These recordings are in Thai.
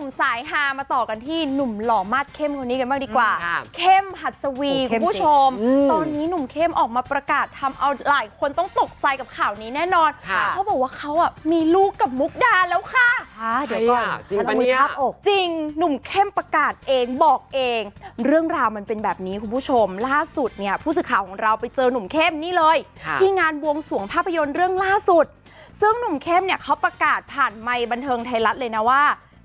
นุ่มสายฮามาต่อกันที่หนุ่มหล่อมาดเข้มคนนี้กันบ้างดีกว่าค่ะเข้มหัดสวีโอ้เข้คุณมผู้ชมจริงอืมตอนนี้หนุ่มเข้มออกมาประกาศทำเอาหลายคนต้องตกใจกับข่าวนี้แน่นอนค่ะเขาบอกว่าเขาอะมีลูกกับมุกดาแล้วค่ะค่ะเดี๋ยวก่อนใครอะจริงฉันเอาปะมือเนี่ยทับอกจริง หนุ่มเข้มประกาศเองบอกเอง เรื่องราวมันเป็นแบบนี้คุณผู้ชม ล่าสุดเนี่ยผู้สื่อข่าวของเราไปเจอหนุ่มเข้มนี่เลยค่ะที่งานบวงสรวงภาพยนตร์เรื่องล่าสุดซึ่งหนุ่มเข้มเนี่ยเขาประกาศผ่านไมค์บันเทิงไทยรัฐเลยนะว่า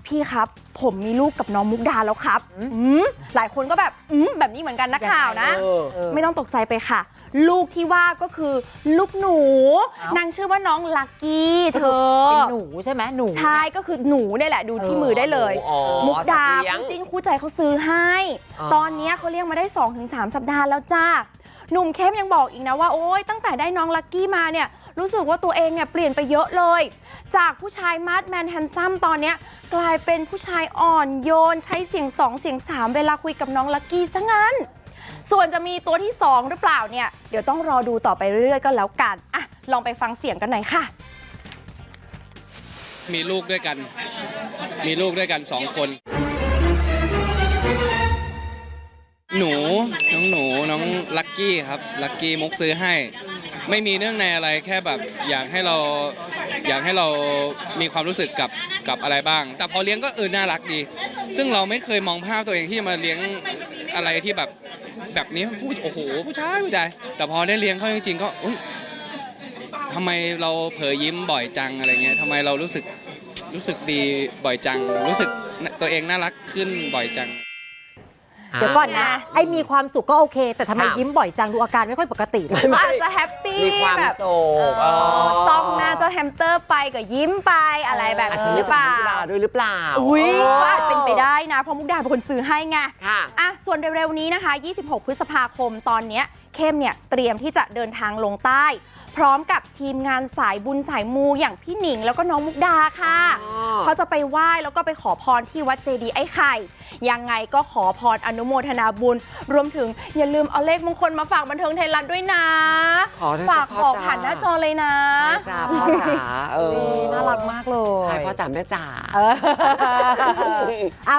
พี่ครับผมมีลูกกับน้องมุกดาแล้วครับอืมหลายคนก็แบบอืมแบบนี้เหมือนกันนักข่าวนะเออเออไม่ต้องตกใจไปค่ะ ลูกที่ว่าก็คือลูกหนูเอ้านางชื่อว่าน้องลักกี้เธอเป็นหนูใช่ไหมหนูใช่ก็คือหนูเนี่ยแหละดูที่มือได้เลยอ๋อมุกดาสัตว์เลี้ยงคู่จิ้นคู่ใจเขาซื้อให้อ๋อตอนเนี้ยเขาเลี้ยงมาได้ 2-3 สัปดาห์แล้วจ้าหนุ่มเข้มยังบอกอีกนะว่าโอ๊ยตั้งแต่ได้น้องลักกี้มาเนี่ยรู้สึกว่าตัวเองเนี่ยเปลี่ยนไปเยอะเลย จากผู้ชายมาดแมนแฮนซัมตอนเนี้ย กลายเป็นผู้ชายอ่อนโยนใช้เสียง2เสียง3เวลาคุยกับน้องลักกี้ซะงั้น ส่วนจะมีตัวที่2หรือเปล่าเนี่ย เดี๋ยวต้องรอดูต่อไปเรื่อยๆ ก็แล้วกันอะลองไปฟังเสียงกันหน่อยค่ะ มีลูกด้วยกัน มีลูกด้วยกันสองคน หนู น้องหนู น้องลักกี้ครับ ลักกี้มุกซื้อให้ ไม่มีเรื่องในอะไรแค่แบบอยากให้เราอยากให้เรามีความรู้สึกกับกับอะไรบ้าง แต่พอเลี้ยงก็เออน่ารักดี ซึ่งเราไม่เคยมองภาพตัวเองที่จะมาเลี้ยงอะไรที่แบบแบบนี้ผู้โอ้โหผู้ชายผู้ชายแต่พอได้เลี้ยงเขาจริงๆก็อุ๊ยทำไมเราเผยยิ้มบ่อยจังอะไรเงี้ยทำไมเรารู้สึกรู้สึกดีบ่อยจัง รู้สึกตัวเองน่ารักขึ้นบ่อยจัง เดี๋ยวก่อนนะไอ้มีความสุขก็โอเค แต่ทำไมค่ะยิ้มบ่อยจังดูอาการไม่ค่อยปกติเลยไม่อาจจะแฮปปี้มีความแบบโศเอกอ๋ออจ้องหน้าเจ้าแฮมสเตอร์ไปก็ยิ้มไปอะไรแบบอาจจะนี้หเรียรืกอเปว่าล่ามุกดาด้วยหรือเปล่าอุ้ยอ๋อก็อาจเป็นไปได้นะเพราะมุกดาเป็นคนซื้อให้ไงค่ะอะส่วนเร็วๆนี้นะคะ 26 พฤษภาคมตอนเนี้ย เข้มเนี่ยเตรียมที่จะเดินทางลงใต้ พร้อมกับทีมงานสายบุญสายมูอย่างพี่หนิงแล้วก็น้องมุกดาค่ะอ๋อเขาจะไปไหว้แล้วก็ไปขอพรที่วัดเจดีย์ไอ้ไข่ ยังไงก็ขอพรอนุโมทนาบุญ รวมถึงอย่าลืมเอาเลขมงคลมาฝากบันเทิงไทยรัฐด้วยนะ ขอด้วยฝากจ้ะขอพ่อจ๋าผ่านหน้าจอเลยนะใช่จ้าพ่อจ๋าเออน่ารักมากเลยใช่พ่อจ๋าแม่จ๋า เออเอา